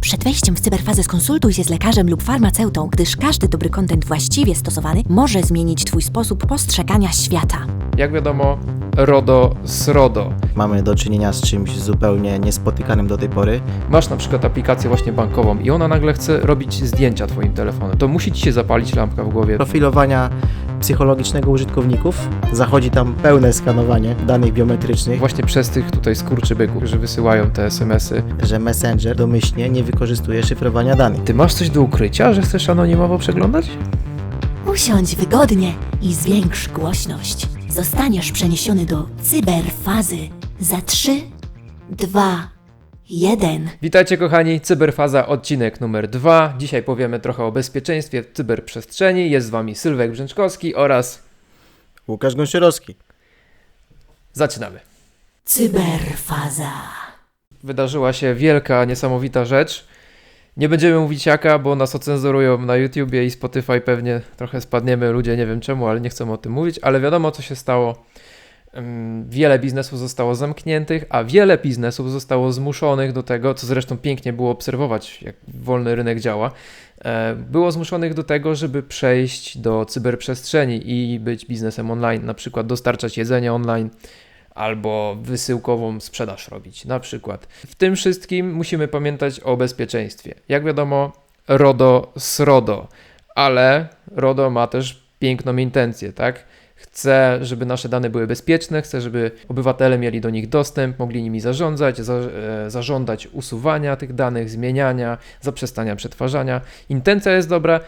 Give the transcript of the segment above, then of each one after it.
Przed wejściem w cyberfazę skonsultuj się z lekarzem lub farmaceutą, gdyż każdy dobry kontent właściwie stosowany może zmienić Twój sposób postrzegania świata. Jak wiadomo, RODO z RODO. Mamy do czynienia z czymś zupełnie niespotykanym do tej pory. Masz na przykład aplikację właśnie bankową i ona nagle chce robić zdjęcia Twoim telefonem. To musi Ci się zapalić lampka w głowie. Profilowania psychologicznego użytkowników. Zachodzi tam pełne skanowanie danych biometrycznych, Właśnie przez tych tutaj skurczybyków, którzy wysyłają te SMS-y. że Messenger domyślnie nie wykorzystuje szyfrowania danych. Ty masz coś do ukrycia, że chcesz anonimowo przeglądać? Usiądź wygodnie i zwiększ głośność. Zostaniesz przeniesiony do cyberfazy za 3, 2, 1. Witajcie kochani, Cyberfaza, odcinek numer 2. Dzisiaj powiemy trochę o bezpieczeństwie w cyberprzestrzeni. Jest z Wami Sylwek Brzęczkowski oraz Łukasz Gąsiorowski. zaczynamy. Cyberfaza. Wydarzyła się wielka, niesamowita rzecz. Nie będziemy mówić jaka, bo nas ocenzurują na YouTubie i Spotify pewnie trochę spadniemy, ludzie nie wiem czemu, ale nie chcą o tym mówić, ale wiadomo co się stało. Wiele biznesów zostało zamkniętych, a wiele biznesów zostało zmuszonych do tego, co zresztą pięknie było obserwować, jak wolny rynek działa, e, było zmuszonych do tego, żeby przejść do cyberprzestrzeni i być biznesem online, na przykład dostarczać jedzenie online, albo wysyłkową sprzedaż robić, na przykład. W tym wszystkim musimy pamiętać o bezpieczeństwie. Jak wiadomo, RODO z RODO, ale RODO ma też piękną intencję, tak? Chce, żeby nasze dane były bezpieczne, chce, żeby obywatele mieli do nich dostęp, mogli nimi zarządzać, za, e, zażądać usuwania tych danych, zmieniania, zaprzestania przetwarzania. Intencja jest dobra,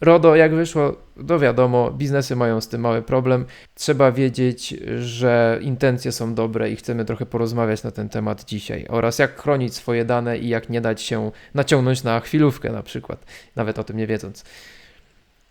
RODO, jak wyszło, to wiadomo, biznesy mają z tym mały problem. Trzeba wiedzieć, że intencje są dobre i chcemy trochę porozmawiać na ten temat dzisiaj. Oraz jak chronić swoje dane i jak nie dać się naciągnąć na chwilówkę, na przykład, nawet o tym nie wiedząc.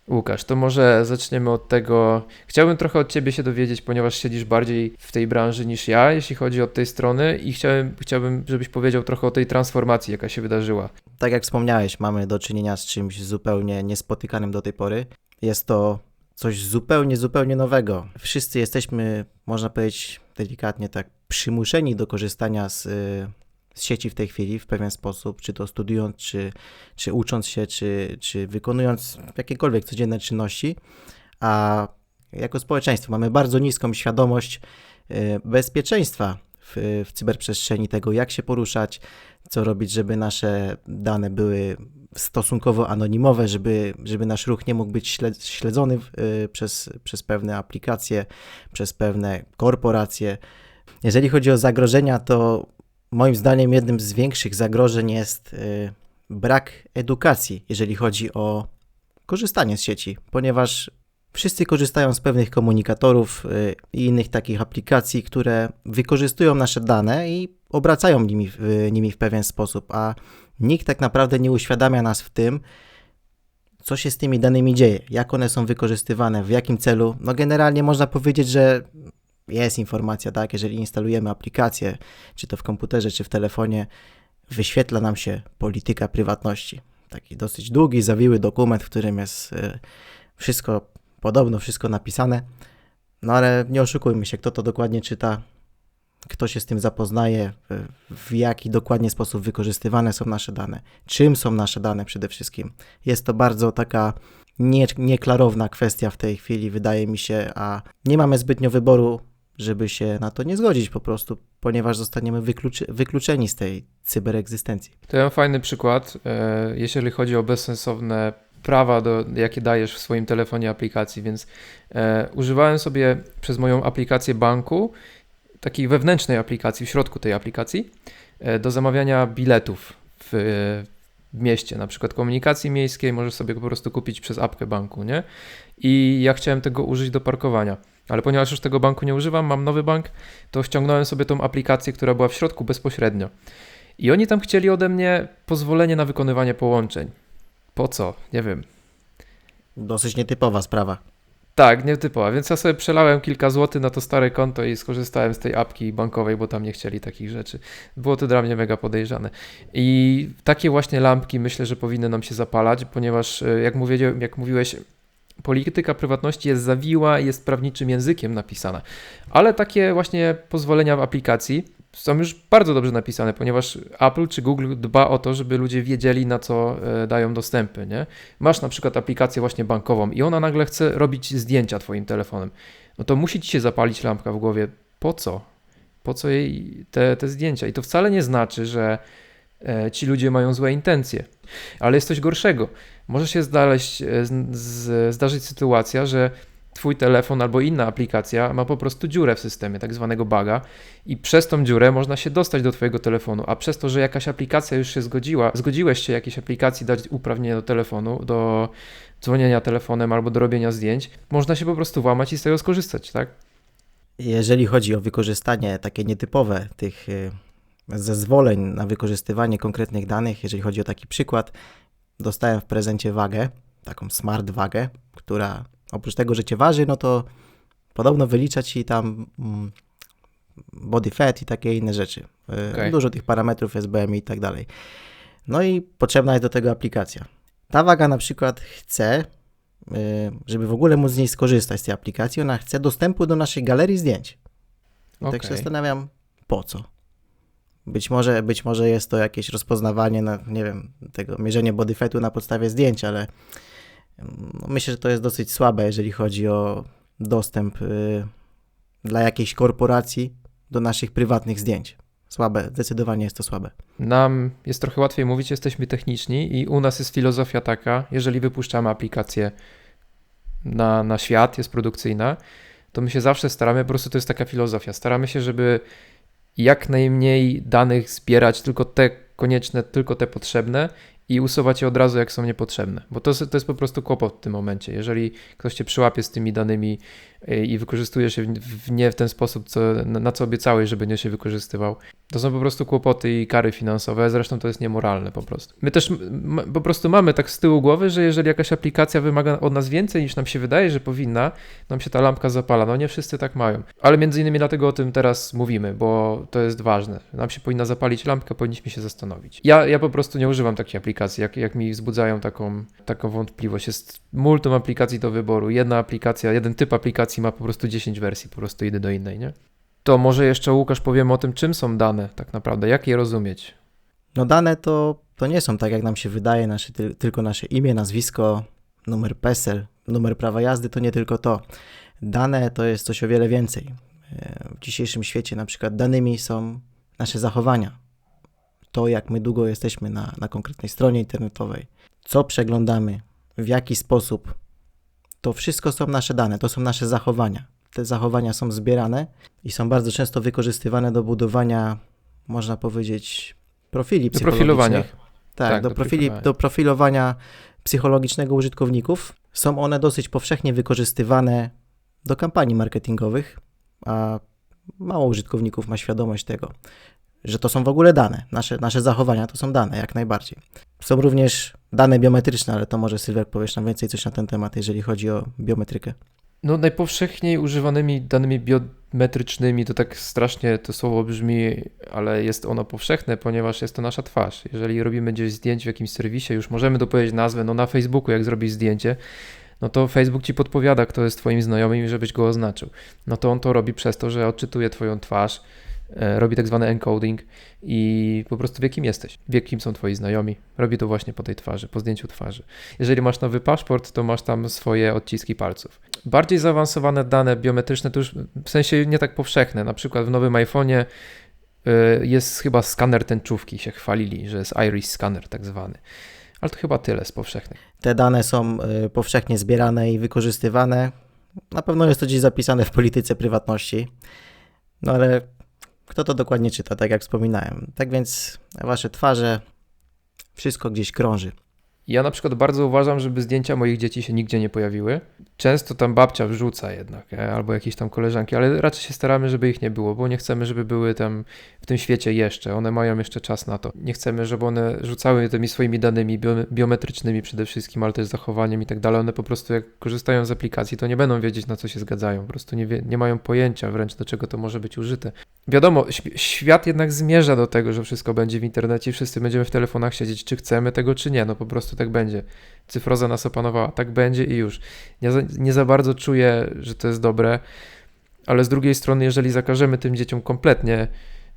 Łukasz, to może zaczniemy od tego. Chciałbym trochę od Ciebie się dowiedzieć, ponieważ siedzisz bardziej w tej branży niż ja, jeśli chodzi od tej strony, i chciałem, chciałbym, żebyś powiedział trochę o tej transformacji, jaka się wydarzyła. Tak jak wspomniałeś, mamy do czynienia z czymś zupełnie niespotykanym do tej pory. Jest to coś zupełnie, zupełnie nowego. Wszyscy jesteśmy, można powiedzieć delikatnie tak, przymuszeni do korzystania z, y, z sieci w tej chwili w pewien sposób, czy to studiując, czy, czy ucząc się, czy, czy wykonując jakiekolwiek codzienne czynności. A jako społeczeństwo mamy bardzo niską świadomość y, bezpieczeństwa w, w cyberprzestrzeni, tego jak się poruszać, co robić, żeby nasze dane były stosunkowo anonimowe, żeby, żeby nasz ruch nie mógł być śled, śledzony y, przez, przez pewne aplikacje, przez pewne korporacje. Jeżeli chodzi o zagrożenia, to moim zdaniem jednym z większych zagrożeń jest y, brak edukacji, jeżeli chodzi o korzystanie z sieci, ponieważ wszyscy korzystają z pewnych komunikatorów y, i innych takich aplikacji, które wykorzystują nasze dane i obracają nimi, nimi w pewien sposób, a nikt tak naprawdę nie uświadamia nas w tym, co się z tymi danymi dzieje, jak one są wykorzystywane, w jakim celu. No generalnie można powiedzieć, że jest informacja, tak, jeżeli instalujemy aplikację, czy to w komputerze, czy w telefonie, wyświetla nam się polityka prywatności. Taki dosyć długi, zawiły dokument, w którym jest y, wszystko, podobno wszystko napisane. No ale nie oszukujmy się, kto to dokładnie czyta, kto się z tym zapoznaje, w, jaki dokładnie sposób wykorzystywane są nasze dane, czym są nasze dane przede wszystkim. Jest to bardzo taka nie, nieklarowna kwestia w tej chwili, wydaje mi się, a nie mamy zbytnio wyboru, żeby się na to nie zgodzić po prostu, ponieważ zostaniemy wykluczy, wykluczeni z tej cyberegzystencji. To mam fajny przykład, e, jeżeli chodzi o bezsensowne prawa, do, jakie dajesz w swoim telefonie aplikacji, więc e, używałem sobie przez moją aplikację banku, takiej wewnętrznej aplikacji, w środku tej aplikacji, e, do zamawiania biletów w, w mieście, na przykład komunikacji miejskiej, możesz sobie po prostu kupić przez apkę banku, nie? I ja chciałem tego użyć do parkowania. Ale ponieważ już tego banku nie używam, mam nowy bank, to ściągnąłem sobie tą aplikację, która była w środku bezpośrednio. I oni tam chcieli ode mnie pozwolenie na wykonywanie połączeń. Po co? Nie wiem. Dosyć nietypowa sprawa. Tak, nietypowa, więc ja sobie przelałem kilka złotych na to stare konto i skorzystałem z tej apki bankowej, bo tam nie chcieli takich rzeczy. Było to dla mnie mega podejrzane. I takie właśnie lampki myślę, że powinny nam się zapalać, ponieważ e, jak, mówię, jak mówiłeś, polityka prywatności jest zawiła jest prawniczym językiem napisana. Ale takie właśnie pozwolenia w aplikacji są już bardzo dobrze napisane, ponieważ Apple czy Google dba o to, żeby ludzie wiedzieli, na co e, dają dostępy, nie? Masz na przykład aplikację właśnie bankową i ona nagle chce robić zdjęcia twoim telefonem. No to musi ci się zapalić lampka w głowie. Po co? Po co jej te, te zdjęcia? I to wcale nie znaczy, że ci ludzie mają złe intencje. Ale jest coś gorszego. Może się e, z, z, zdarzyć sytuacja, że twój telefon albo inna aplikacja ma po prostu dziurę w systemie, tak zwanego buga i przez tą dziurę można się dostać do twojego telefonu, a przez to, że jakaś aplikacja już się zgodziła, zgodziłeś się jakiejś aplikacji dać uprawnienie do telefonu, do dzwonienia telefonem albo do robienia zdjęć, można się po prostu włamać i z tego skorzystać, tak? Jeżeli chodzi o wykorzystanie takie nietypowe tych y, zezwoleń na wykorzystywanie konkretnych danych, jeżeli chodzi o taki przykład, dostałem w prezencie wagę, taką smart wagę, która oprócz tego, że cię waży, no to podobno wylicza ci tam mm, body fat i takie inne rzeczy. Y, Okej. Dużo tych parametrów BMI i tak dalej. No i potrzebna jest do tego aplikacja. Ta waga na przykład chce, y, żeby w ogóle móc z niej skorzystać z tej aplikacji, ona chce dostępu do naszej galerii zdjęć. I tak się zastanawiam, po co? Być może, być może jest to jakieś rozpoznawanie, na, nie wiem, tego mierzenie body fatu na podstawie zdjęć, ale mm, myślę, że to jest dosyć słabe, jeżeli chodzi o dostęp y, dla jakiejś korporacji do naszych prywatnych zdjęć. Słabe, zdecydowanie jest to słabe. Nam jest trochę łatwiej mówić, jesteśmy techniczni i u nas jest filozofia taka, jeżeli wypuszczamy aplikację na, na świat, jest produkcyjna, to my się zawsze staramy, po prostu to jest taka filozofia, staramy się, żeby jak najmniej danych zbierać, tylko te konieczne, tylko te potrzebne i usuwać je od razu, jak są niepotrzebne. Bo to, to jest po prostu kłopot w tym momencie. Jeżeli ktoś cię przyłapie z tymi danymi y, i wykorzystuje się w, nie w ten sposób, co, na, co obiecałeś, żeby nie się wykorzystywał, to są po prostu kłopoty i kary finansowe, zresztą to jest niemoralne po prostu. My też po prostu mamy tak z tyłu głowy, że jeżeli jakaś aplikacja wymaga od nas więcej niż nam się wydaje, że powinna, nam się ta lampka zapala. No nie wszyscy tak mają. Ale między innymi dlatego o tym teraz mówimy, bo to jest ważne. Nam się powinna zapalić lampka, powinniśmy się zastanowić. Ja, ja po prostu nie używam takiej aplikacji, jak, jak mi wzbudzają taką, taką wątpliwość. Jest multum aplikacji do wyboru. Jedna aplikacja, jeden typ aplikacji ma po prostu 10 wersji, po prostu idę do innej, nie? To może jeszcze Łukasz powiemy o tym, czym są dane tak naprawdę, jak je rozumieć. No dane to, to nie są tak, jak nam się wydaje, nasze, ty, tylko nasze imię, nazwisko, numer PESEL, numer prawa jazdy, to nie tylko to. Dane to jest coś o wiele więcej. E, W dzisiejszym świecie na przykład danymi są nasze zachowania. To, jak my długo jesteśmy na, na konkretnej stronie internetowej, co przeglądamy, w jaki sposób. To wszystko są nasze dane, to są nasze zachowania. Te zachowania są zbierane i są bardzo często wykorzystywane do budowania, można powiedzieć, profili Do profilowania. Tak, Tak, do, do profili, profilowania. do profilowania psychologicznego użytkowników. Są one dosyć powszechnie wykorzystywane do kampanii marketingowych, a mało użytkowników ma świadomość tego, że to są w ogóle dane. Nasze, nasze zachowania to są dane, jak najbardziej. Są również dane biometryczne, ale to może Sylwek powiesz nam więcej coś na ten temat, jeżeli chodzi o biometrykę. No, najpowszechniej używanymi danymi biometrycznymi to tak strasznie to słowo brzmi, ale jest ono powszechne, ponieważ jest to nasza twarz. Jeżeli robimy gdzieś zdjęcie w jakimś serwisie, już możemy dopowiedzieć nazwę, no na Facebooku jak zrobisz zdjęcie, no to Facebook ci podpowiada, kto jest twoim znajomym żebyś go oznaczył. No to on to robi przez to, że odczytuje twoją twarz, robi tak zwany encoding i po prostu wie kim jesteś, wie kim są twoi znajomi. Robi to właśnie po tej twarzy, po zdjęciu twarzy. Jeżeli masz nowy paszport, to masz tam swoje odciski palców. Bardziej zaawansowane dane biometryczne to już w sensie nie tak powszechne. Na przykład w nowym iPhone'ie y, jest chyba skaner tęczówki, się chwalili, że jest iris scanner tak zwany. Ale to chyba tyle z powszechnych. Te dane są y, powszechnie zbierane i wykorzystywane. Na pewno jest to gdzieś zapisane w polityce prywatności. No ale kto to dokładnie czyta, tak jak wspominałem. Tak więc wasze twarze, wszystko gdzieś krąży. Ja na przykład bardzo uważam, żeby zdjęcia moich dzieci się nigdzie nie pojawiły. Często tam babcia wrzuca jednak, albo jakieś tam koleżanki, ale raczej się staramy, żeby ich nie było, bo nie chcemy, żeby były tam w tym świecie jeszcze. One mają jeszcze czas na to. Nie chcemy, żeby one rzucały tymi swoimi danymi bio- biometrycznymi przede wszystkim, ale też zachowaniem i tak dalej. One po prostu jak korzystają z aplikacji, to nie będą wiedzieć, na co się zgadzają. Po prostu nie, wie, nie mają pojęcia wręcz, do czego to może być użyte. Wiadomo, świ- świat jednak zmierza do tego, że wszystko będzie w internecie i wszyscy będziemy w telefonach siedzieć, czy chcemy tego, czy nie. No po prostu tak będzie. Cyfroza nas opanowała, tak będzie i już. Nie za, nie za bardzo czuję, że to jest dobre, ale z drugiej strony, jeżeli zakażemy tym dzieciom kompletnie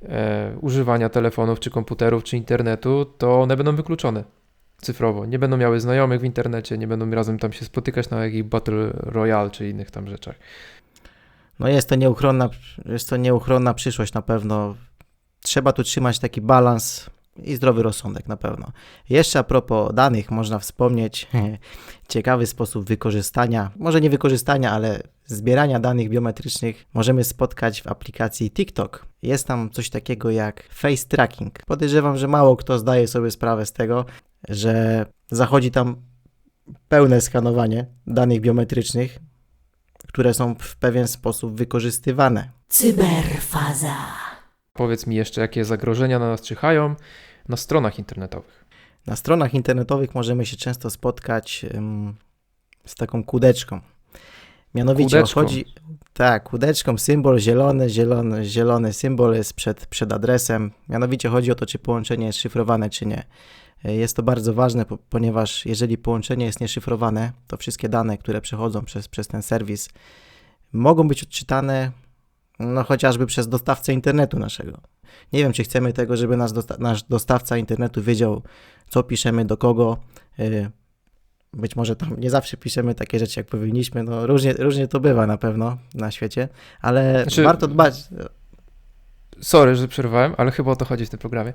e, używania telefonów, czy komputerów, czy internetu, to one będą wykluczone cyfrowo. Nie będą miały znajomych w internecie, nie będą razem tam się spotykać na jakichś Battle Royale, czy innych tam rzeczach. No jest to nieuchronna, jest to nieuchronna przyszłość na pewno. Trzeba tu trzymać taki balans i zdrowy rozsądek na pewno. Jeszcze a propos danych, można wspomnieć ciekawy sposób wykorzystania, może nie wykorzystania, ale zbierania danych biometrycznych możemy spotkać w aplikacji TikTok. Jest tam coś takiego jak face tracking. Podejrzewam, że mało kto zdaje sobie sprawę z tego, że zachodzi tam pełne skanowanie danych biometrycznych, które są w pewien sposób wykorzystywane. Cyberfaza. Powiedz mi jeszcze, jakie zagrożenia na nas czyhają na stronach internetowych. Na stronach internetowych możemy się często spotkać ym, z taką kudeczką. Mianowicie Kudeczką? chodzi. Tak, kudeczką, symbol zielony, zielony, zielony symbol jest przed, przed adresem. Mianowicie chodzi o to, czy połączenie jest szyfrowane, czy nie. Y, Jest to bardzo ważne, po, ponieważ jeżeli połączenie jest nieszyfrowane, to wszystkie dane, które przechodzą przez, przez ten serwis, mogą być odczytane no, chociażby przez dostawcę internetu naszego. Nie wiem, czy chcemy tego, żeby nasz, dosta- nasz dostawca internetu wiedział, co piszemy, do kogo. y, Być może tam nie zawsze piszemy takie rzeczy, jak powinniśmy. No, różnie, różnie to bywa na pewno na świecie, ale Znaczy- warto dbać. Sorry, że przerwałem, ale chyba o to chodzi w tym programie.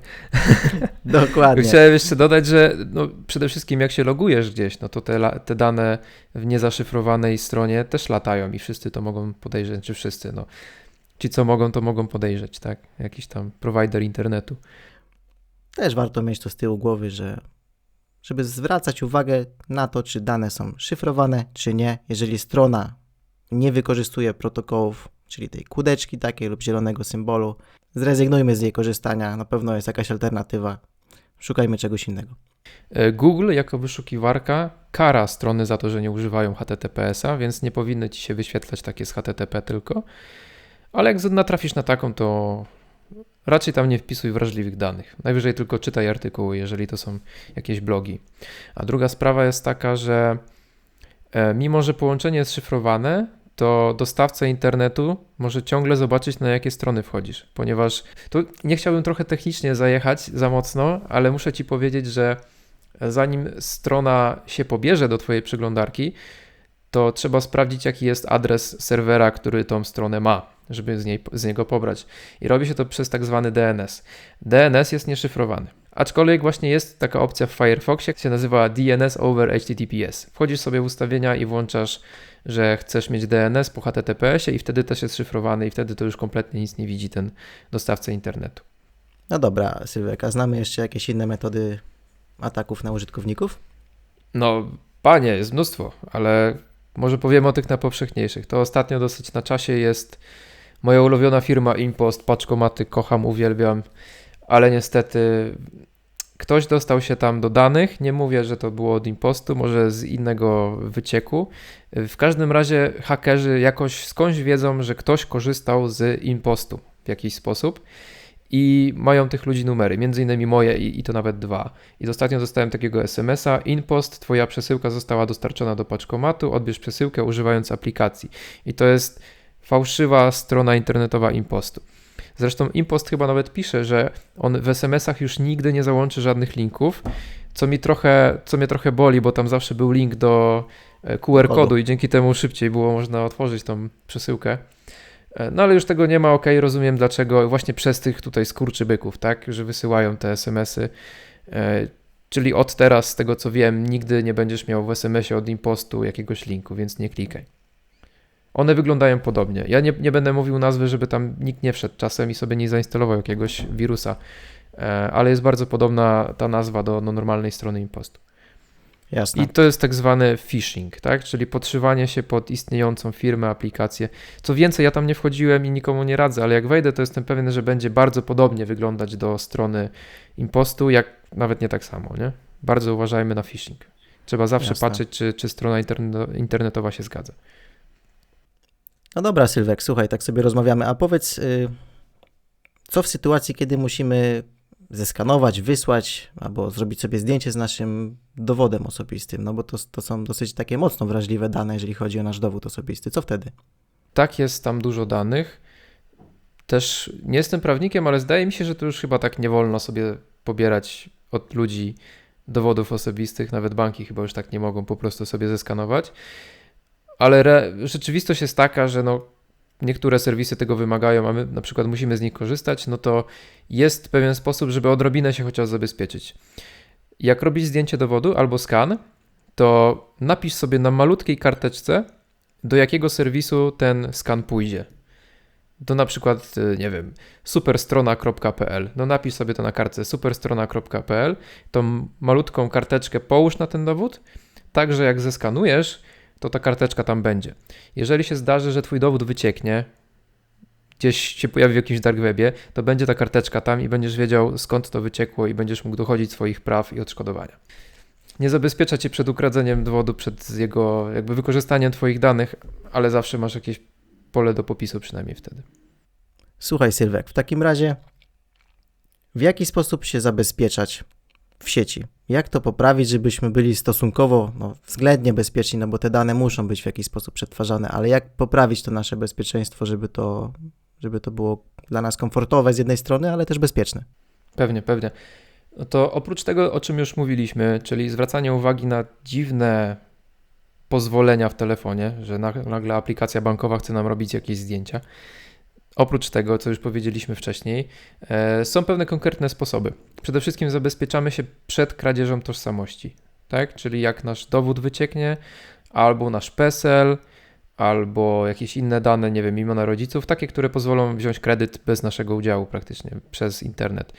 Dokładnie. Chciałem jeszcze dodać, że no, przede wszystkim jak się logujesz gdzieś, no to te, te dane w niezaszyfrowanej stronie też latają i wszyscy to mogą podejrzeć, czy wszyscy, no. Ci, co mogą, to mogą podejrzeć, tak? Jakiś tam prowajder internetu. Też warto mieć to z tyłu głowy, że żeby zwracać uwagę na to, czy dane są szyfrowane, czy nie. Jeżeli strona nie wykorzystuje protokołów, czyli tej kudeczki takiej lub zielonego symbolu, zrezygnujmy z jej korzystania. Na pewno jest jakaś alternatywa. Szukajmy czegoś innego. E, Google jako wyszukiwarka kara strony za to, że nie używają HTTPS-a, więc nie powinny ci się wyświetlać takie z HTTP tylko. Ale jak natrafisz na taką, to raczej tam nie wpisuj wrażliwych danych. Najwyżej tylko czytaj artykuły, jeżeli to są jakieś blogi. A druga sprawa jest taka, że e, mimo, że połączenie jest szyfrowane, to dostawca internetu może ciągle zobaczyć, na jakie strony wchodzisz, ponieważ tu nie chciałbym trochę technicznie zajechać za mocno, ale muszę ci powiedzieć, że zanim strona się pobierze do Twojej przeglądarki, to trzeba sprawdzić, jaki jest adres serwera, który tą stronę ma, żeby z, niej, z niego pobrać. I robi się to przez tak zwany DNS. DNS jest nieszyfrowany. Aczkolwiek właśnie jest taka opcja w Firefoxie, się nazywa DNS over HTTPS. Wchodzisz sobie w ustawienia i włączasz, że chcesz mieć DNS po HTTPS-ie i wtedy też jest szyfrowany i wtedy to już kompletnie nic nie widzi ten dostawca internetu. No dobra, Sylwek, a znamy jeszcze jakieś inne metody ataków na użytkowników? No, panie, jest mnóstwo, ale może powiemy o tych najpowszechniejszych. To ostatnio dosyć na czasie jest moja ulubiona firma Impost, paczkomaty, kocham, uwielbiam, ale niestety ktoś dostał się tam do danych. Nie mówię, że to było od Impostu, może z innego wycieku. W każdym razie hakerzy jakoś skądś wiedzą, że ktoś korzystał z Impostu w jakiś sposób i mają tych ludzi numery, między innymi moje i, i to nawet dwa. I ostatnio dostałem takiego SMS-a, InPost, twoja przesyłka została dostarczona do paczkomatu, odbierz przesyłkę używając aplikacji. I to jest fałszywa strona internetowa Impostu. Zresztą Impost chyba nawet pisze, że on w SMS-ach już nigdy nie załączy żadnych linków, co mi trochę, co mnie trochę boli, bo tam zawsze był link do e, QR Kodu. i dzięki temu szybciej było można otworzyć tą przesyłkę. E, No ale już tego nie ma, ok, rozumiem dlaczego, właśnie przez tych tutaj skurczybyków, tak, że wysyłają te SMS-y. E, Czyli od teraz, z tego co wiem, nigdy nie będziesz miał w SMS-ie od impostu jakiegoś linku, więc nie klikaj. One wyglądają podobnie. Ja nie, nie będę mówił nazwy, żeby tam nikt nie wszedł czasem i sobie nie zainstalował jakiegoś wirusa, e, ale jest bardzo podobna ta nazwa do, do normalnej strony impostu. Jasne. I to jest tak zwany phishing, tak? Czyli podszywanie się pod istniejącą firmę, aplikację. Co więcej, ja tam nie wchodziłem i nikomu nie radzę, ale jak wejdę, to jestem pewien, że będzie bardzo podobnie wyglądać do strony impostu, jak nawet nie tak samo, nie? Bardzo uważajmy na phishing. Trzeba zawsze Jasne. patrzeć, czy, czy strona interne- internetowa się zgadza. No dobra, Sylwek, słuchaj, tak sobie rozmawiamy. A powiedz, y, co w sytuacji, kiedy musimy zeskanować, wysłać albo zrobić sobie zdjęcie z naszym dowodem osobistym? No bo to, to są dosyć takie mocno wrażliwe dane, jeżeli chodzi o nasz dowód osobisty. Co wtedy? Tak jest tam dużo danych. też nie jestem prawnikiem, ale zdaje mi się, że to już chyba tak nie wolno sobie pobierać od ludzi dowodów osobistych, nawet banki chyba już tak nie mogą po prostu sobie zeskanować. Ale re, rzeczywistość jest taka, że no, niektóre serwisy tego wymagają, a my na przykład musimy z nich korzystać, no to jest pewien sposób, żeby odrobinę się chociaż zabezpieczyć. Jak robisz zdjęcie dowodu albo skan, to napisz sobie na malutkiej karteczce, do jakiego serwisu ten skan pójdzie. Do na przykład, y, nie wiem, superstrona.pl. No napisz sobie to na kartce superstrona.pl, tą malutką karteczkę połóż na ten dowód, tak że jak zeskanujesz, to ta karteczka tam będzie. Jeżeli się zdarzy, że twój dowód wycieknie, gdzieś się pojawi w jakimś dark webie, to będzie ta karteczka tam i będziesz wiedział skąd to wyciekło i będziesz mógł dochodzić swoich praw i odszkodowania. Nie zabezpiecza cię przed ukradzeniem dowodu, przed jego jakby wykorzystaniem twoich danych, ale zawsze masz jakieś pole do popisu przynajmniej wtedy. Słuchaj, Sylwek, w takim razie w jaki sposób się zabezpieczać w sieci? Jak to poprawić, żebyśmy byli stosunkowo no, względnie bezpieczni, no bo te dane muszą być w jakiś sposób przetwarzane, ale jak poprawić to nasze bezpieczeństwo, żeby to, żeby to było dla nas komfortowe z jednej strony, ale też bezpieczne? Pewnie, pewnie. No to oprócz tego, o czym już mówiliśmy, czyli zwracanie uwagi na dziwne pozwolenia w telefonie, że nagle aplikacja bankowa chce nam robić jakieś zdjęcia. Oprócz tego, co już powiedzieliśmy wcześniej, e, są pewne konkretne sposoby. Przede wszystkim zabezpieczamy się przed kradzieżą tożsamości, tak? Czyli jak nasz dowód wycieknie, albo nasz PESEL, albo jakieś inne dane, nie wiem, imiona rodziców, takie, które pozwolą wziąć kredyt bez naszego udziału praktycznie przez internet.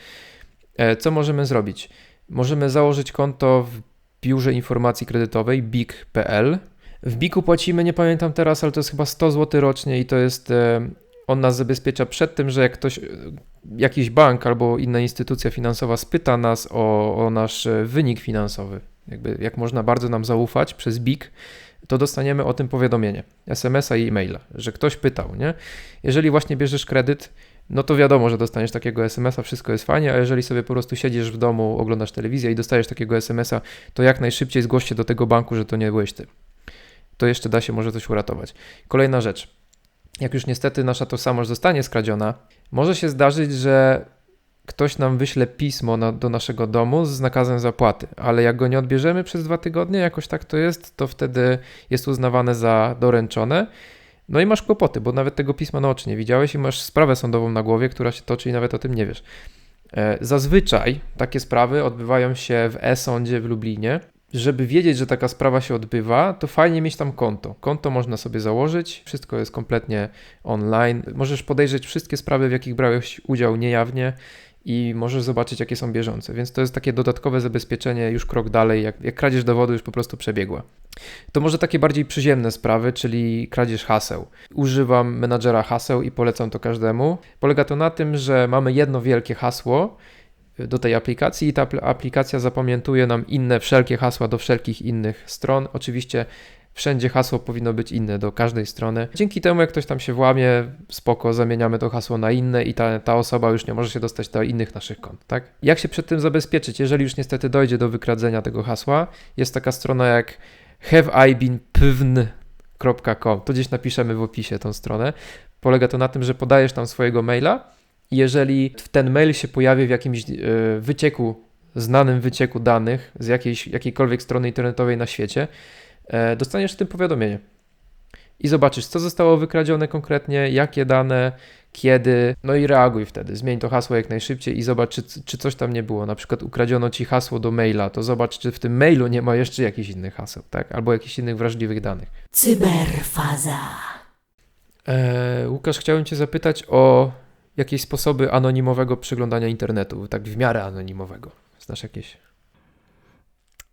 E, co możemy zrobić? Możemy założyć konto w biurze informacji kredytowej BIG.pl. W BIG-u płacimy, nie pamiętam teraz, ale to jest chyba 100 zł rocznie i to jest, e, on nas zabezpiecza przed tym, że jak ktoś, e, jakiś bank albo inna instytucja finansowa spyta nas o, o nasz wynik finansowy, jakby jak można bardzo nam zaufać przez BIG, to dostaniemy o tym powiadomienie, SMS-a i e-maila, że ktoś pytał, nie? Jeżeli właśnie bierzesz kredyt, no to wiadomo, że dostaniesz takiego SMS-a, wszystko jest fajnie, a jeżeli sobie po prostu siedzisz w domu, oglądasz telewizję i dostajesz takiego SMS-a, to jak najszybciej zgłoś się do tego banku, że to nie byłeś ty. To jeszcze da się może coś uratować. Kolejna rzecz. Jak już niestety nasza tożsamość zostanie skradziona, może się zdarzyć, że ktoś nam wyśle pismo na, do naszego domu z nakazem zapłaty, ale jak go nie odbierzemy przez dwa tygodnie, jakoś tak to jest, to wtedy jest uznawane za doręczone no i masz kłopoty, bo nawet tego pisma na oczy nie widziałeś i masz sprawę sądową na głowie, która się toczy i nawet o tym nie wiesz. E, zazwyczaj takie sprawy odbywają się w e-sądzie w Lublinie. Żeby wiedzieć, że taka sprawa się odbywa, to fajnie mieć tam konto. Konto można sobie założyć, wszystko jest kompletnie online. Możesz podejrzeć wszystkie sprawy, w jakich brałeś udział niejawnie i możesz zobaczyć, jakie są bieżące. Więc to jest takie dodatkowe zabezpieczenie, już krok dalej, jak, jak kradzież dowodu już po prostu przebiegła. To może takie bardziej przyziemne sprawy, czyli kradzież haseł. Używam menadżera haseł i polecam to każdemu. Polega to na tym, że mamy jedno wielkie hasło do tej aplikacji i ta aplikacja zapamiętuje nam inne wszelkie hasła do wszelkich innych stron. Oczywiście Wszędzie hasło powinno być inne do każdej strony. Dzięki temu, jak ktoś tam się włamie, spoko, zamieniamy to hasło na inne i ta, ta osoba już nie może się dostać do innych naszych kont, tak? Jak się przed tym zabezpieczyć? Jeżeli już niestety dojdzie do wykradzenia tego hasła, jest taka strona jak haveibeenpewny.com. To gdzieś napiszemy w opisie tą stronę. Polega to na tym, że podajesz tam swojego maila jeżeli ten mail się pojawi w jakimś e, wycieku, znanym wycieku danych z jakiejś, jakiejkolwiek strony internetowej na świecie, E, dostaniesz w tym powiadomienie. I zobaczysz, co zostało wykradzione konkretnie, jakie dane, kiedy, no i reaguj wtedy. Zmień to hasło jak najszybciej i zobacz, czy, czy coś tam nie było. Na przykład ukradziono ci hasło do maila, to zobacz, czy w tym mailu nie ma jeszcze jakichś innych haseł, tak? Albo jakichś innych wrażliwych danych. Cyberfaza. E, Łukasz, chciałem Cię zapytać o jakieś sposoby anonimowego przeglądania internetu, tak w miarę anonimowego. Znasz jakieś?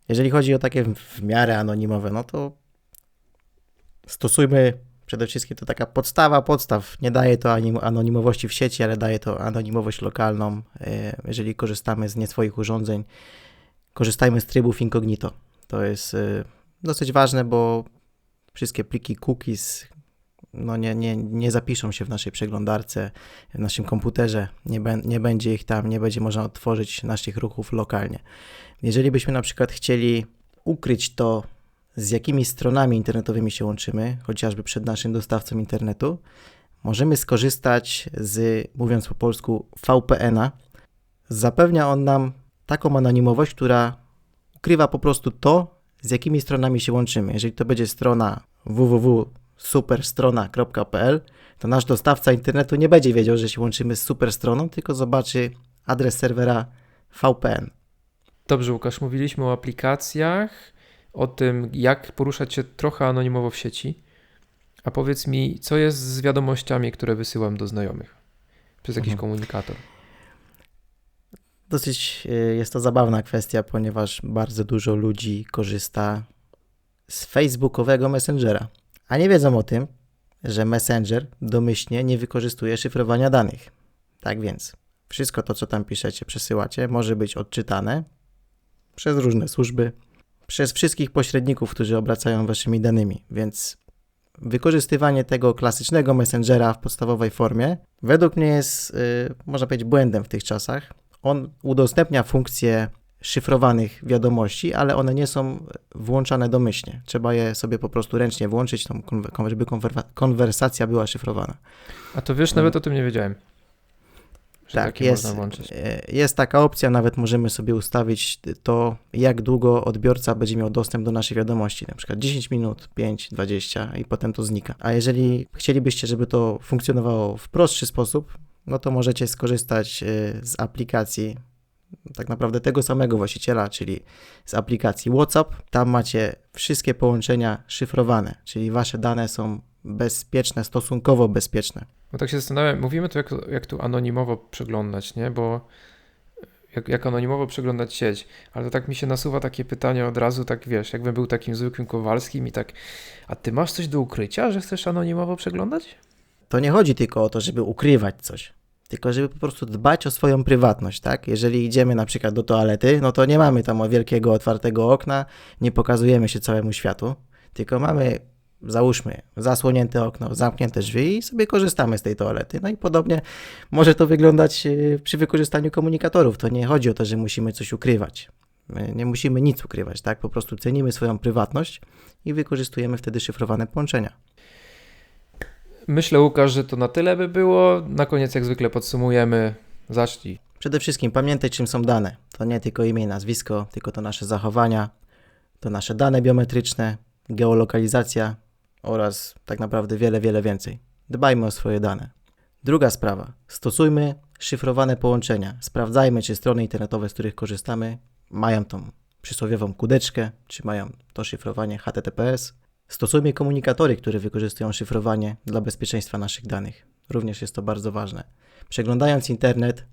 Jeżeli chodzi o takie w miarę anonimowe, no to stosujmy przede wszystkim to taka podstawa podstaw. Nie daje to anonimowości w sieci, ale daje to anonimowość lokalną. E, jeżeli korzystamy z nie swoich urządzeń, korzystajmy z trybów incognito. To jest e, dosyć ważne, bo wszystkie pliki cookies no nie, nie, nie zapiszą się w naszej przeglądarce, w naszym komputerze, nie, nie będzie ich tam, nie będzie można odtworzyć naszych ruchów lokalnie. Jeżeli byśmy na przykład chcieli ukryć to, z jakimi stronami internetowymi się łączymy, chociażby przed naszym dostawcą internetu, możemy skorzystać z, mówiąc po polsku, VPN-a. Zapewnia on nam taką anonimowość, która ukrywa po prostu to, z jakimi stronami się łączymy. Jeżeli to będzie strona www.superstrona.pl, to nasz dostawca internetu nie będzie wiedział, że się łączymy z superstroną, tylko zobaczy adres serwera VPN. Dobrze, Łukasz, mówiliśmy o aplikacjach, o tym, jak poruszać się trochę anonimowo w sieci. A powiedz mi, co jest z wiadomościami, które wysyłam do znajomych przez jakiś Mhm. komunikator? Dosyć y, jest to zabawna kwestia, ponieważ bardzo dużo ludzi korzysta z facebookowego Messengera, a nie wiedzą o tym, że Messenger domyślnie nie wykorzystuje szyfrowania danych. Tak więc, wszystko to, co tam piszecie, przesyłacie, może być odczytane przez różne służby, przez wszystkich pośredników, którzy obracają waszymi danymi, więc wykorzystywanie tego klasycznego Messengera w podstawowej formie według mnie jest, y, można powiedzieć, błędem w tych czasach. On udostępnia funkcje szyfrowanych wiadomości, ale one nie są włączane domyślnie. Trzeba je sobie po prostu ręcznie włączyć, żeby konwer- konwersacja była szyfrowana. A to wiesz, nawet o tym nie wiedziałem. Tak, jest, można włączyć. e, jest taka opcja, nawet możemy sobie ustawić to, jak długo odbiorca będzie miał dostęp do naszej wiadomości, na przykład 10 minut, 5, 20 i potem to znika. A jeżeli chcielibyście, żeby to funkcjonowało w prostszy sposób, no to możecie skorzystać e, z aplikacji tak naprawdę tego samego właściciela, czyli z aplikacji WhatsApp. Tam macie wszystkie połączenia szyfrowane, czyli wasze dane są bezpieczne, stosunkowo bezpieczne. Bo tak się zastanawiam, mówimy tu jak, jak tu anonimowo przeglądać, nie? Bo jak, jak anonimowo przeglądać sieć, ale to tak mi się nasuwa takie pytanie od razu, tak wiesz, jakbym był takim zwykłym Kowalskim i tak, a ty masz coś do ukrycia, że chcesz anonimowo przeglądać? to nie chodzi tylko o to, żeby ukrywać coś, tylko żeby po prostu dbać o swoją prywatność, tak? Jeżeli idziemy na przykład do toalety, no to nie mamy tam wielkiego otwartego okna, nie pokazujemy się całemu światu, tylko mamy, załóżmy, zasłonięte okno, zamknięte drzwi i sobie korzystamy z tej toalety. No i podobnie może to wyglądać yy, przy wykorzystaniu komunikatorów. To nie chodzi o to, że musimy coś ukrywać. My nie musimy nic ukrywać, tak? Po prostu cenimy swoją prywatność i wykorzystujemy wtedy szyfrowane połączenia. Myślę, Łukasz, że to na tyle by było. Na koniec, jak zwykle, podsumujemy. Zacznij. Przede wszystkim pamiętaj, czym są dane. To nie tylko imię i nazwisko, tylko to nasze zachowania, to nasze dane biometryczne, geolokalizacja oraz tak naprawdę wiele, wiele więcej. Dbajmy o swoje dane. Druga sprawa. Stosujmy szyfrowane połączenia. Sprawdzajmy, czy strony internetowe, z których korzystamy, mają tą przysłowiową kudeczkę, czy mają to szyfrowanie HTTPS. Stosujmy komunikatory, które wykorzystują szyfrowanie dla bezpieczeństwa naszych danych. Również jest to bardzo ważne. Przeglądając internet,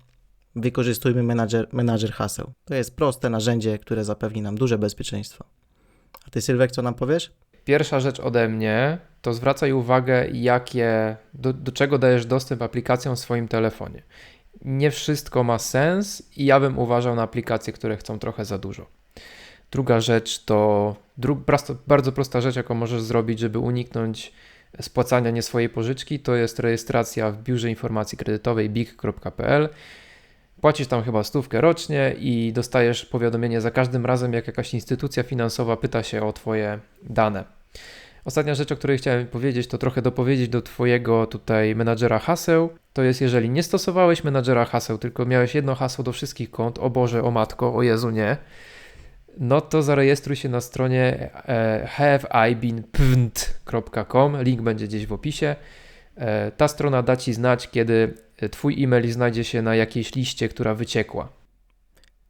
wykorzystujmy menadżer, menadżer haseł. To jest proste narzędzie, które zapewni nam duże bezpieczeństwo. A ty, Sylwek, co nam powiesz? Pierwsza rzecz ode mnie to zwracaj uwagę, jakie, do, do czego dajesz dostęp aplikacjom w swoim telefonie. Nie wszystko ma sens i ja bym uważał na aplikacje, które chcą trochę za dużo. Druga rzecz to dru, bardzo prosta rzecz, jaką możesz zrobić, żeby uniknąć spłacania nie swojej pożyczki, to jest rejestracja w biurze informacji kredytowej big.pl. Płacisz tam chyba stówkę rocznie i dostajesz powiadomienie za każdym razem, jak jakaś instytucja finansowa pyta się o Twoje dane. Ostatnia rzecz, o której chciałem powiedzieć, to trochę dopowiedzieć do Twojego tutaj menadżera haseł. To jest, jeżeli nie stosowałeś menadżera haseł, tylko miałeś jedno hasło do wszystkich kont, o Boże, o Matko, o Jezu, nie, no to zarejestruj się na stronie e, haveibeenpwnt.com. Link będzie gdzieś w opisie. E, ta strona da Ci znać, kiedy Twój e-mail znajdzie się na jakiejś liście, która wyciekła.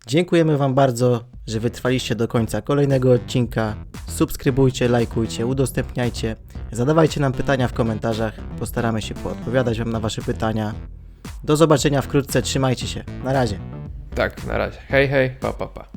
Dziękujemy Wam bardzo, że wytrwaliście do końca kolejnego odcinka. Subskrybujcie, lajkujcie, udostępniajcie, zadawajcie nam pytania w komentarzach. Postaramy się poodpowiadać Wam na Wasze pytania. Do zobaczenia wkrótce, trzymajcie się. Na razie. Tak, na razie. Hej, hej, pa, pa, pa.